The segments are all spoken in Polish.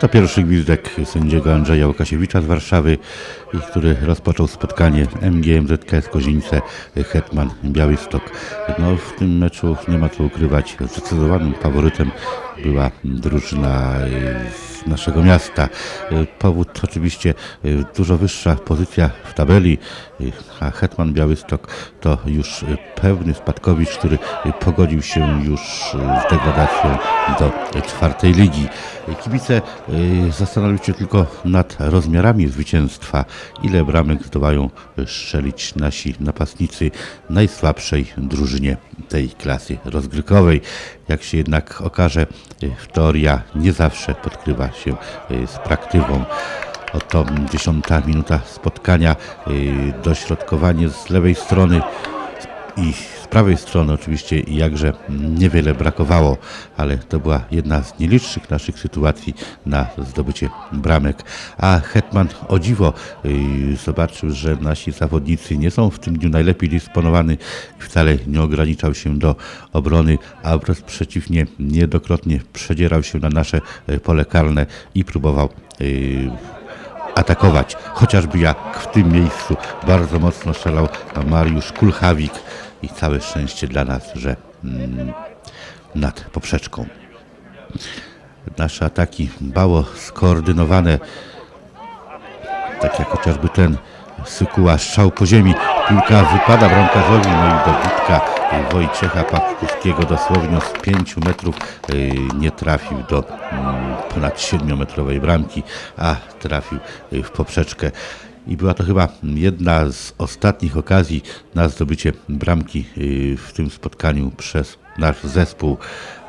To pierwszy gwizdek sędziego Andrzeja Łukasiewicza z Warszawy, który rozpoczął spotkanie MGMZK z Kozienice Hetman Białystok. No, w tym meczu nie ma co ukrywać, zdecydowanym faworytem była drużyna y, z naszego miasta. Y, Powód oczywiście y, dużo wyższa pozycja w tabeli, a Hetman Białystok to już pewny spadkowicz, który pogodził się już z degradacją do czwartej ligi. Kibice y, zastanowią się tylko nad rozmiarami zwycięstwa, ile bramek zdołają strzelić nasi napastnicy najsłabszej drużynie tej klasy rozgrykowej. Jak się jednak okaże, y, teoria nie zawsze podkrywa się y, z praktyką. Oto dziesiąta minuta spotkania, dośrodkowanie z lewej strony i z prawej strony oczywiście jakże niewiele brakowało, ale to była jedna z nielicznych naszych sytuacji na zdobycie bramek. A Hetman o dziwo y, zobaczył, że nasi zawodnicy nie są w tym dniu najlepiej dysponowani i wcale nie ograniczał się do obrony, a wręcz przeciwnie, niedokrotnie przedzierał się na nasze y, pole karne i próbował y, atakować. Chociażby jak w tym miejscu bardzo mocno strzelał Mariusz Kulchawik i całe szczęście dla nas, że mm, nad poprzeczką. Nasze ataki bało skoordynowane, tak jak chociażby ten Sykuła strzał po ziemi. Piłka wypada bramkarzowi, no i dobitka Wojciecha Pawkowskiego dosłownie z 5 metrów y, nie trafił do mm, ponad 7-metrowej bramki, a trafił y, w poprzeczkę. I była to chyba jedna z ostatnich okazji na zdobycie bramki y, w tym spotkaniu przez nasz zespół.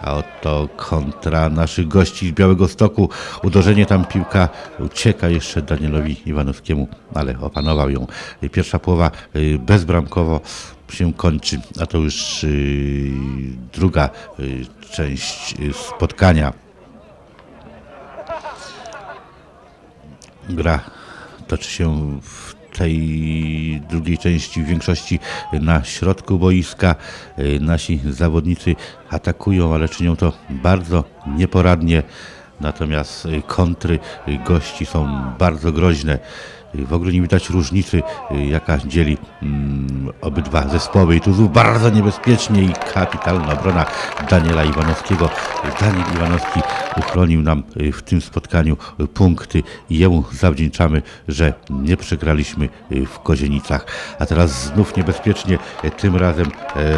A oto kontra naszych gości z Białego Stoku. Uderzenie tam piłka ucieka jeszcze Danielowi Iwanowskiemu, ale opanował ją. Pierwsza połowa y, bezbramkowo się kończy, a to już y, druga część spotkania. Gra toczy się w tej drugiej części w większości na środku boiska. Y, Nasi zawodnicy atakują, ale czynią to bardzo nieporadnie. Natomiast y, kontry y, gości są bardzo groźne. W ogóle nie widać różnicy, y, jaka dzieli mm, obydwa zespoły. I tu znów bardzo niebezpiecznie i kapitalna obrona Daniela Iwanowskiego. Daniel Iwanowski uchronił nam y, w tym spotkaniu punkty i jemu zawdzięczamy, że nie przegraliśmy y, w Kozienicach. A teraz znów niebezpiecznie, tym razem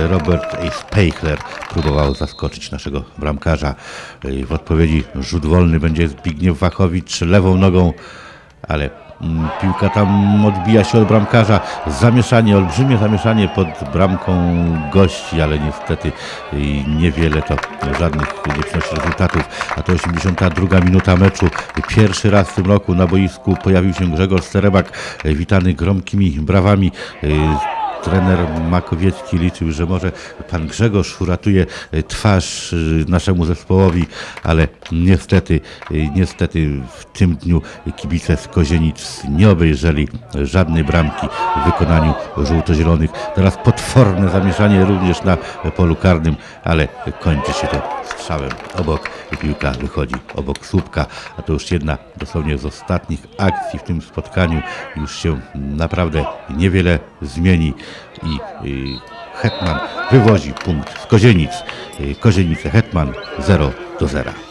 Robert Speichler próbował zaskoczyć naszego bramkarza. W odpowiedzi rzut wolny będzie Zbigniew Wachowicz lewą nogą, ale piłka tam odbija się od bramkarza. Zamieszanie, olbrzymie zamieszanie pod bramką gości, ale niestety y, niewiele to żadnych nie przynosi rezultatów. A to 82 minuta meczu. Pierwszy raz w tym roku na boisku pojawił się Grzegorz Sterebak, y, witany gromkimi brawami. Trener Makowiecki liczył, że może pan Grzegorz uratuje y, twarz y, naszemu zespołowi, ale niestety, y, niestety w tym dniu kibice z Kozienic nie obejrzeli żadnej bramki w wykonaniu żółto-zielonych. Teraz potworne zamieszanie również na polu karnym, ale kończy się to obok. Piłka wychodzi obok słupka, a to już jedna dosłownie z ostatnich akcji w tym spotkaniu. Już się naprawdę niewiele zmieni i Hetman wywozi punkt z Kozienic. Kozienice Hetman 0 do 0.